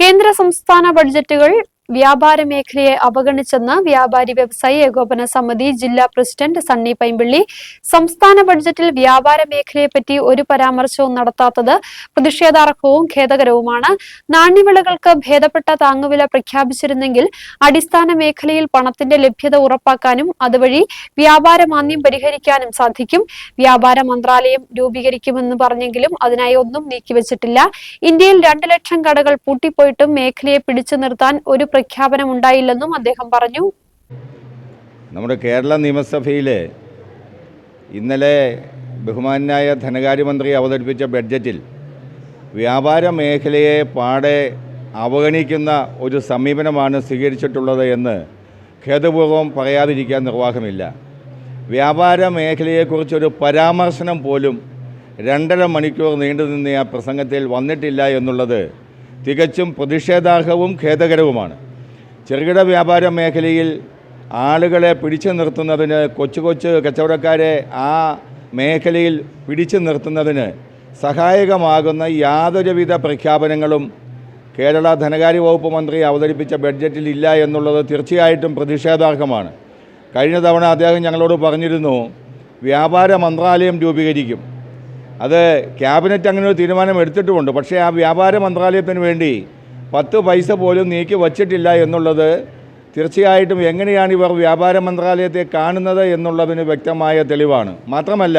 കേന്ദ്ര സംസ്ഥാന ബഡ്ജറ്റുകൾ വ്യാപാര മേഖലയെ അവഗണിച്ചെന്ന് വ്യാപാരി വ്യവസായി ഏകോപന സമിതി ജില്ലാ പ്രസിഡന്റ് സണ്ണി പൈമ്പിള്ളി സംസ്ഥാന ബഡ്ജറ്റിൽ വ്യാപാര മേഖലയെപ്പറ്റി ഒരു പരാമർശവും നടത്താത്തത് പ്രതിഷേധാർഹവും ഖേദകരവുമാണ്. നാണ്യവിളകൾക്ക് ഭേദപ്പെട്ട താങ്ങുവില പ്രഖ്യാപിച്ചിരുന്നെങ്കിൽ അടിസ്ഥാന മേഖലയിൽ പണത്തിന്റെ ലഭ്യത ഉറപ്പാക്കാനും അതുവഴി വ്യാപാര മാന്ദ്യം പരിഹരിക്കാനും സാധിക്കും. വ്യാപാര മന്ത്രാലയം രൂപീകരിക്കുമെന്ന് പറഞ്ഞെങ്കിലും അതിനായി ഒന്നും നീക്കിവച്ചിട്ടില്ല. ഇന്ത്യയിൽ രണ്ട് ലക്ഷം കടകൾ പൂട്ടിപ്പോയിട്ടും മേഖലയെ പിടിച്ചു നിർത്താൻ ഒരു പ്രഖ്യാപനം ഉണ്ടായില്ലെന്നും അദ്ദേഹം പറഞ്ഞു. നമ്മുടെ കേരള നിയമസഭയിലെ ഇന്നലെ ബഹുമാനായ ധനകാര്യമന്ത്രി അവതരിപ്പിച്ച ബഡ്ജറ്റിൽ വ്യാപാര മേഖലയെ പാടെ അവഗണിക്കുന്ന ഒരു സമീപനമാണ് സ്വീകരിച്ചിട്ടുള്ളത് എന്ന് ഖേദപൂർവം പറയാതിരിക്കാൻ നിർവാഹമില്ല. വ്യാപാര മേഖലയെക്കുറിച്ചൊരു പരാമർശനം പോലും രണ്ടര മണിക്കൂർ നീണ്ടു നിന്ന ആ പ്രസംഗത്തിൽ വന്നിട്ടില്ല എന്നുള്ളത് തികച്ചും പ്രതിഷേധാർഹവും ഖേദകരവുമാണ്. ചെറുകിട വ്യാപാര മേഖലയിൽ ആളുകളെ പിടിച്ചു നിർത്തുന്നതിന് കൊച്ചു കൊച്ചു കച്ചവടക്കാരെ ആ മേഖലയിൽ പിടിച്ചു നിർത്തുന്നതിന് സഹായകമാകുന്ന യാതൊരുവിധ പ്രഖ്യാപനങ്ങളും കേരള ധനകാര്യ വകുപ്പ് മന്ത്രി അവതരിപ്പിച്ച ബഡ്ജറ്റിൽ ഇല്ല എന്നുള്ളത് തീർച്ചയായിട്ടും പ്രതിഷേധാർഹമാണ്. കഴിഞ്ഞ തവണ അദ്ദേഹം ഞങ്ങളോട് പറഞ്ഞിരുന്നു വ്യാപാര മന്ത്രാലയം രൂപീകരിക്കും. അത് ക്യാബിനറ്റ് അങ്ങനെ ഒരു തീരുമാനം എടുത്തിട്ടുമുണ്ട്. പക്ഷേ ആ വ്യാപാര മന്ത്രാലയത്തിന് വേണ്ടി പത്ത് പൈസ പോലും നീക്കി വച്ചിട്ടില്ല എന്നുള്ളത് തീർച്ചയായിട്ടും എങ്ങനെയാണ് ഇവർ വ്യാപാര മന്ത്രാലയത്തെ കാണുന്നത് എന്നുള്ളതിന് വ്യക്തമായ തെളിവാണ്. മാത്രമല്ല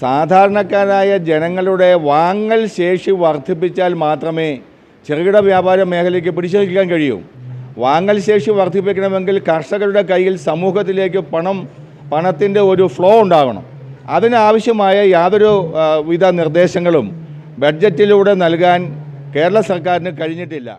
സാധാരണക്കാരായ ജനങ്ങളുടെ വാങ്ങൽ ശേഷി വർദ്ധിപ്പിച്ചാൽ മാത്രമേ ചെറുകിട വ്യാപാര മേഖലയ്ക്ക് പിടിച്ചു കഴിയൂ. വാങ്ങൽ ശേഷി വർദ്ധിപ്പിക്കണമെങ്കിൽ കർഷകരുടെ കയ്യിൽ സമൂഹത്തിലേക്ക് പണം പണത്തിന്റെ ഒരു ഫ്ലോ ഉണ്ടാകണം. അതിനാവശ്യമായ യാതൊരു വിധ നിർദ്ദേശങ്ങളും ബഡ്ജറ്റിലൂടെ നൽകാൻ കേരള സർക്കാരിന് കഴിഞ്ഞിട്ടില്ല.